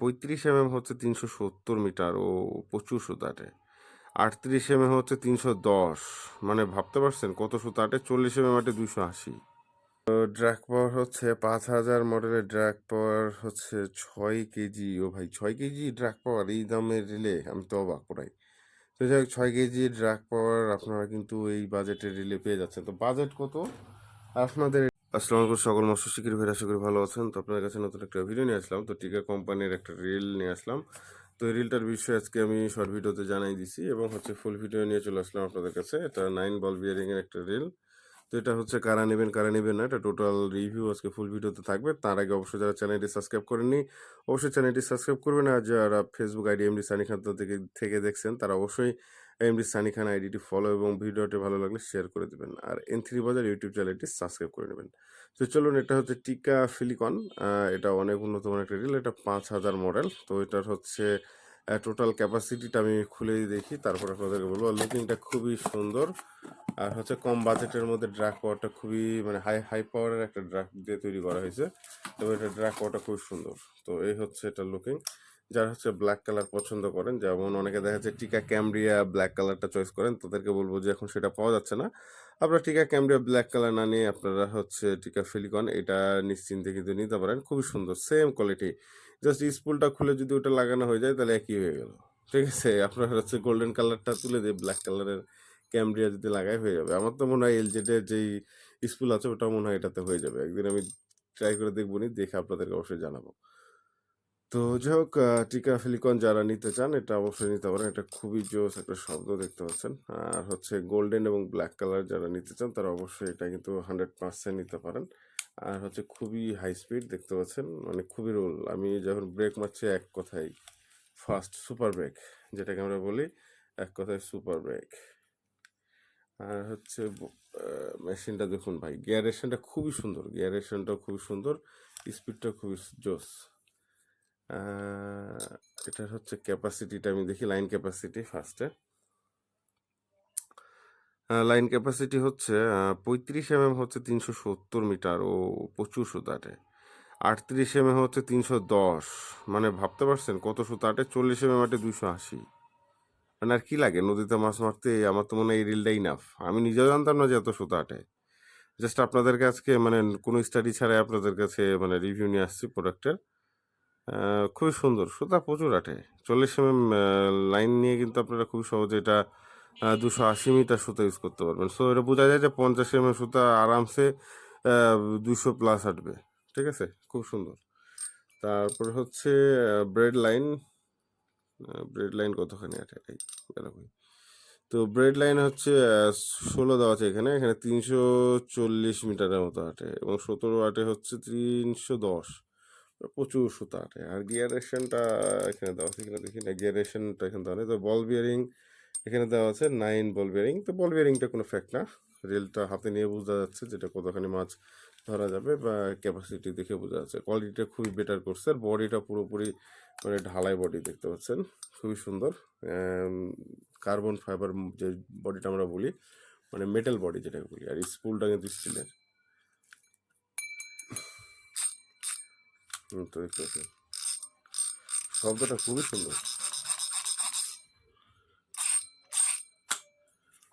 পঁয়ত্রিশ M M হচ্ছে তিনশো সত্তর মিটার ও প্রচুর সুতা আটে আটত্রিশ এম এম হচ্ছে তিনশো দশ। মানে ভাবতে পারছেন কত সুতা আটে চল্লিশ এম এম আটে দুইশো আশি। তো ড্র্যাক পাওয়ার হচ্ছে পাঁচ হাজার মডেলের ড্র্যাক পাওয়ার হচ্ছে ছয় কেজি। ও ভাই, ছয় কেজি ড্র্যাক পাওয়ার এই দামের রিলে আমি তো অবাক করাই তো যাই হোক, ছয় কেজি ড্র্যাক পাওয়ার আপনারা কিন্তু এই বাজেটের রিলে পেয়ে যাচ্ছেন। তো বাজেট কত? আপনাদের আসসালামু আলাইকুম সকল মৎস্য শিকারী ভাইরা, আশা করি ভালো আছেন। তো আপনার কাছে নতুন একটা ভিডিও নিয়ে আসলাম। তো টিকা কোম্পানির একটা রিল নিয়ে আসলাম। তো এই রিলটার বিষয়ে আজকে আমি শর্ট ভিডিওতে জানাই দিছি এবং হচ্ছে ফুল ভিডিও নিয়ে চলে আসলাম আপনাদের কাছে। এটা নাইন বল বিয়ারিং এর একটা রিল তো এটা হচ্ছে কারা নেবেন কারা নেবেন না, এটা টোটাল রিভিউ আজকে ফুল ভিডিওতে থাকবে। তার আগে অবশ্যই যারা চ্যানেলটি সাবস্ক্রাইব করেননি, অবশ্যই চ্যানেলটি সাবস্ক্রাইব করবেন। আর যারা Facebook ID MD Sunny Khan থেকে থেকে দেখছেন, তারা অবশ্যই এমডি সানি খান আইডিটি ফলো এবং ভিডিওটি ভালো লাগলে শেয়ার করে দেবেন। আর এন থ্রি বাজার ইউটিউব চ্যানেলটি সাবস্ক্রাইব করে নেবেন। তো চলুন, এটা হচ্ছে টিকা ফিলিকন। এটা অনেক উন্নত মানের একটা রিল এটা পাঁচ হাজার মডেল। তো এটার হচ্ছে টোটাল ক্যাপাসিটিটা আমি খুলে দেখি, তারপর আপনাদেরকে বলব। লুকিংটা খুবই সুন্দর। আর হচ্ছে কম বাজেটের মধ্যে ড্রাগ পাওয়ারটা খুবই মানে হাই হাই পাওয়ারের একটা ড্রাগ দিয়ে তৈরি করা হয়েছে। তবে এটা ড্রাগ পাওয়ারটা খুবই সুন্দর। তো এই হচ্ছে এটা লুকিং যারা হচ্ছে ব্ল্যাক কালার পছন্দ করেন, যেমন অনেকে দেখা যাচ্ছে টিকা ক্যামরিয়া ব্ল্যাক কালারটা চয়েস করেন, তাদেরকে বলব যে এখন সেটা পাওয়া যাচ্ছে না। আপনারা টিকা ক্যামরিয়া ব্ল্যাক কালার না নিয়ে আপনারা হচ্ছে টিকা ফিলিকন এটা নিশ্চিন্তে কিন্তু নিতে পারেন, খুবই সুন্দর সেম কোয়ালিটি জাস্ট স্পুলটা খুলে যদি ওটা লাগানো হয়ে যায়, তাহলে একই হয়ে গেল। ঠিক আছে? আপনার হচ্ছে গোল্ডেন কালারটা তুলে দিয়ে ব্ল্যাক কালারের ক্যামরিয়া যদি লাগাই, হয়ে যাবে। আমার তো মনে হয় এলজেডের যেই স্পুল আছে, ওটা মনে হয় এটাতে হয়ে যাবে। একদিন আমি ট্রাই করে দেখব নি, দেখে আপনাদেরকে অবশ্যই জানাব। তো যাই হোক টিকা ফিলিকন যারা নিতে চান, এটা অবশ্যই নিতে পারেন। এটা খুবই জোস একটা শব্দ দেখতে পাচ্ছেন। আর হচ্ছে গোল্ডেন এবং ব্ল্যাক কালার যারা নিতে চান, তারা অবশ্যই এটা কিন্তু হান্ড্রেড পার্সেন্ট নিতে পারেন। আর হচ্ছে খুবই হাই স্পিড দেখতে পাচ্ছেন মানে খুবই রোল। আমি যখন ব্রেক মারছি, এক কথাই ফাস্ট সুপার ব্রেক, যেটাকে আমরা বলি, এক কথায় সুপার ব্রেক। আর হচ্ছে মেশিনটা দেখুন ভাই গিয়ারেশনটা খুবই সুন্দর গিয়ারেশনটাও খুবই সুন্দর স্পিডটা খুবই জোস। এটার হচ্ছে ক্যাপাসিটিটা আমি দেখি লাইন ক্যাপাসিটি ফার্স্টে লাইন ক্যাপাসিটি হচ্ছে পঁয়ত্রিশ এম এম হচ্ছে তিনশো সত্তর মিটার ও প্রচুর সুতা আটে আটত্রিশ এম এম হচ্ছে তিনশো দশ। মানে ভাবতে পারছেন কত সুতা আটে চল্লিশ এম এম আটে দুইশো আশি। মানে আর কী লাগে? নদীতে মাছ মারতে, আমার তো মনে হয় এই রিলটাই নাফ আমি নিজেও জানতাম না যে এত সুতা আটে জাস্ট আপনাদের আজকে মানে কোনো স্টাডি ছাড়াই আপনাদের কাছে মানে রিভিউ নিয়ে আসছি প্রোডাক্টের খুবই সুন্দর। সুতা প্রচুর আটে। চল্লিশ এম এম লাইন নিয়ে কিন্তু আপনারা খুব সহজে এটা দুশো আশি মিটার সুতা ইউজ করতে পারবেন। সো এটা বোঝা যায় যে পঞ্চাশ এম এম সুতা আরামসে দুশো প্লাস আটবে। ঠিক আছে? খুব সুন্দর। তারপরে হচ্ছে ব্রেড লাইন ব্রেড লাইন কতখানি আটে? এই তো ব্রেড লাইন হচ্ছে ষোলো দেওয়া আছে এখানে। এখানে তিনশো চল্লিশ মিটারের মতো আটে এবং সতেরো আটে হচ্ছে তিনশো দশ। প্রচুর সুতা আর গিয়ারেশনটা এখানে দেওয়া আছে, এখানে দেখি না গিয়ারেশনটা এখানে দেওয়া নেই। তো বল বিয়ারিং এখানে দেওয়া আছে, নাইন বল বিয়ারিং। তো বল বিয়ারিংটা কোনো ফ্যাক্ট না। রেলটা হাতে নিয়ে বোঝা যাচ্ছে যেটা কতখানি মাছ ধরা যাবে বা ক্যাপাসিটি দেখে বোঝা যাচ্ছে। কোয়ালিটিটা খুবই বেটার করছে। আর বডিটা পুরোপুরি মানে ঢালাই বডি দেখতে পাচ্ছেন। খুবই সুন্দর। কার্বন ফাইবার যে বডিটা আমরা বলি মানে মেটাল বডি যেটাকে বলি। আর স্পুলটা কিন্তু স্টিলের তো শব্দটা খুবই সুন্দর।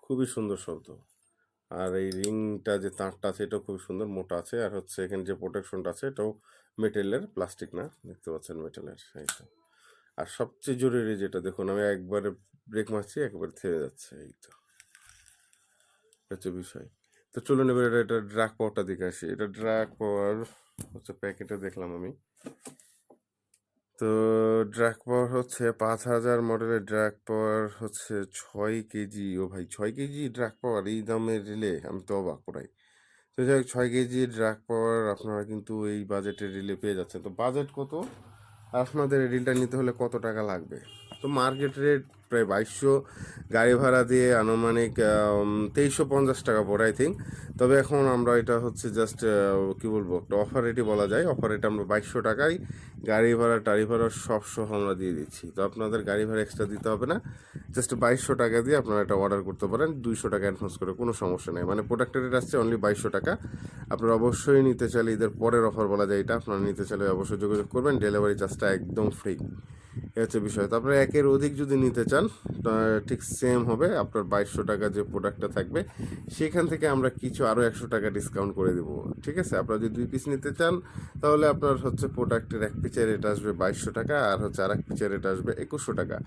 খুবই সুন্দর শব্দ। আর এই রিংটা যে তারটা আছে, এটাও খুব সুন্দর, মোটা আছে। আর হচ্ছে এখানে যে প্রোটেকশনটা আছে, এটাও মেটেলের, প্লাস্টিক না? দেখতে পাচ্ছেন মেটেলের এইটা আর সবচেয়ে জরুরি যেটা, দেখুন, আমি একবারে ব্রেক মারছি, একবারে থেমে যাচ্ছে, এই তো। হচ্ছে বিষয়। তো চলুন এবার এটা এটা ড্রাগ পাওয়ারটা দিকে আসি। এটা ড্রাগ পাওয়ার হচ্ছে প্যাকেটে দেখলাম আমি। তো ড্রাগ পাওয়ার হচ্ছে পাঁচ হাজার মডেলের ড্রাগ পাওয়ার হচ্ছে ছয় কেজি, ও ভাই ছয় কেজি ড্রাগ পাওয়ার, এই দামের রিলে আমি তো অবাক করাই তো যাই হোক, ছয় কেজি ড্রাগ পাওয়ার আপনারা কিন্তু এই বাজেটের রিলে পেয়ে যাচ্ছেন। তো বাজেট কত? আপনাদের রিলটা নিতে হলে কত টাকা লাগবে? তো মার্কেট রেট প্রায় বাইশশো। গাড়ি ভাড়া দিয়ে আনুমানিক তেইশশো পঞ্চাশ টাকা পড়ে আই থিঙ্ক তবে এখন আমরা এটা হচ্ছে জাস্ট কি বলব, একটা অফার রেটই বলা যায়। অফার রেট আমরা বাইশশো টাকায় গাড়ি ভাড়া, টাড়ি ভাড়া সব সহ আমরা দিয়ে দিচ্ছি। তো আপনাদের গাড়ি ভাড়া এক্সট্রা দিতে হবে না। জাস্ট বাইশশো টাকা দিয়ে আপনারা এটা অর্ডার করতে পারেন। দুইশো টাকা অ্যাডভান্স করে, কোনো সমস্যা নেই। মানে প্রোডাক্টের রেট আসছে অনলি বাইশশো টাকা। আপনারা অবশ্যই নিতে চাইলে ঈদের পরের অফার বলা যায় এটা। আপনারা নিতে চাইলে অবশ্যই যোগাযোগ করবেন। ডেলিভারি চার্জটা একদম ফ্রি হচ্ছে বিষয়। তারপরে একের অধিক যদি নিতে চান ঠিক সেম হবে, আপনার বাইশশো টাকা যে প্রোডাক্টটা থাকবে, সেখান থেকে আমরা কিছু আরও একশো টাকা ডিসকাউন্ট করে দেবো। ঠিক আছে? আপনারা যদি দুই পিস নিতে চান, তাহলে আপনার হচ্ছে প্রোডাক্টের এক পিচের রেট আসবে বাইশশো টাকা, আর হচ্ছে আর এক পিচের রেট আসবে একুশশো টাকা।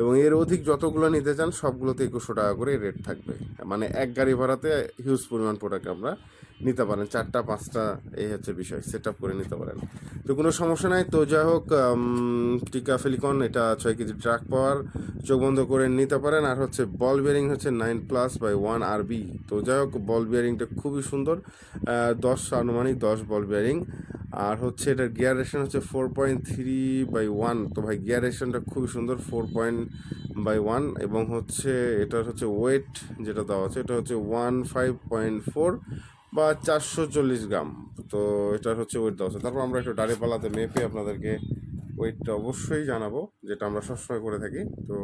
এবং এর অধিক যতগুলো নিতে চান, সবগুলোতে একুশশো টাকা করে রেট থাকবে। মানে এক গাড়ি ভাড়াতে হিউজ পরিমাণ প্রোডাক্ট আমরা নিতে পারেন। চারটা, পাঁচটা, এই হচ্ছে বিষয় সেট আপ করে নিতে পারেন। তো কোনো সমস্যা নাই। তো যাই হোক টিকা ফেলিকন, এটা ছয় কেজি ট্রাক পাওয়ার, চোখ বন্ধ করে নিতে পারেন। আর হচ্ছে বল বিয়ারিং হচ্ছে নাইন প্লাস বাই ওয়ান আর বি তো যাই হোক বল বিয়ারিংটা খুবই সুন্দর দশ আনুমানিক দশ বল বিয়ারিং আর হচ্ছে এটার গিয়ার রেশন হচ্ছে four point three by one তো ভাই গিয়ার রেশনটা খুবই সুন্দর ফোর পয়েন্ট বাই ওয়ান এবং হচ্ছে এটার হচ্ছে ওয়েট যেটা দেওয়া আছে, এটা হচ্ছে ওয়ান ফাইভ পয়েন্ট ফোর বা চারশো চল্লিশ গ্রাম। তো এটা হচ্ছে ওয়েট দেওয়া তারপর আমরা একটু দাঁড়িপাল্লাতে মেপে আপনাদেরকে ওয়েটটা অবশ্যই জানাব, যেটা আমরা সবসময় করে থাকি। তো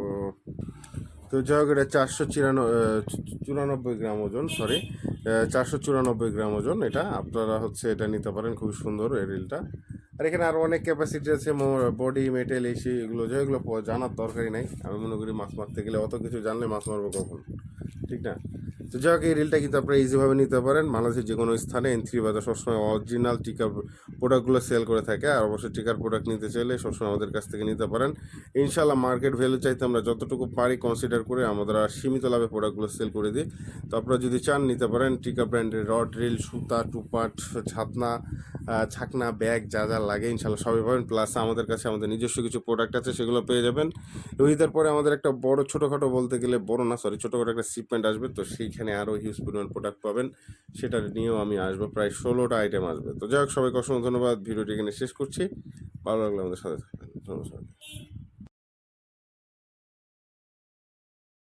তো যাই হোক, এটা চারশো চিরানব্বই গ্রাম ওজন সরি চারশো চুরানব্বই গ্রাম ওজন। এটা আপনারা হচ্ছে এটা নিতে পারেন খুব সুন্দর এই রিলটা। আর এখানে আরও অনেক ক্যাপাসিটি আছে বডি মেটেল এই সেই এগুলো যেগুলো প- জানার দরকারই নাই। আমি মনে করি মাছ মারতে গেলে অত কিছু জানলে মাছ মারবো কখন? ঠিক না? তো যাই হোক, এই রিলটা কিন্তু আপনারা ইজিভাবে নিতে পারেন। বাংলাদেশের যে কোনো স্থানে এন থ্রি বাজার সবসময় অরিজিনাল টিকার প্রোডাক্টগুলো সেল করে থাকে। আর অবশ্যই টিকার প্রোডাক্ট নিতে চাইলে সবসময় আমাদের কাছ থেকে নিতে পারেন। ইনশাল্লাহ মার্কেট ভ্যালু চাইতে আমরা যতটুকু পারি কনসিডার করে আমরা সীমিত লাভে প্রোডাক্টগুলো সেল করে দিই। তো আপনারা যদি চান নিতে পারেন টিকা ব্র্যান্ডের রড রিল সুতা টুপাট ছাতনা ছাকনা ব্যাগ যা যা লাগে ইনশাল্লাহ সবই পাবেন। প্লাস আমাদের কাছে আমাদের নিজস্ব কিছু প্রোডাক্ট আছে সেগুলো পেয়ে যাবেন। ঈদের পরে আমাদের একটা বড়, ছোটোখাটো বলতে গেলে বড় না সরি ছোটোখাটো একটা শিপমেন্ট আসবে। তো সেইখানে আরও হিউজ পরিমাণ প্রোডাক্ট পাবেন। সেটা নিয়েও আমি আসব। প্রায় ষোলোটা আইটেম আসবে। তো যাই হোক, সবাইকে অসংখ্য ধন্যবাদ। ভিডিওটি এখানে শেষ করছি। ভালো লাগলে আমাদের সাথে থাকবেন। ধন্যবাদ।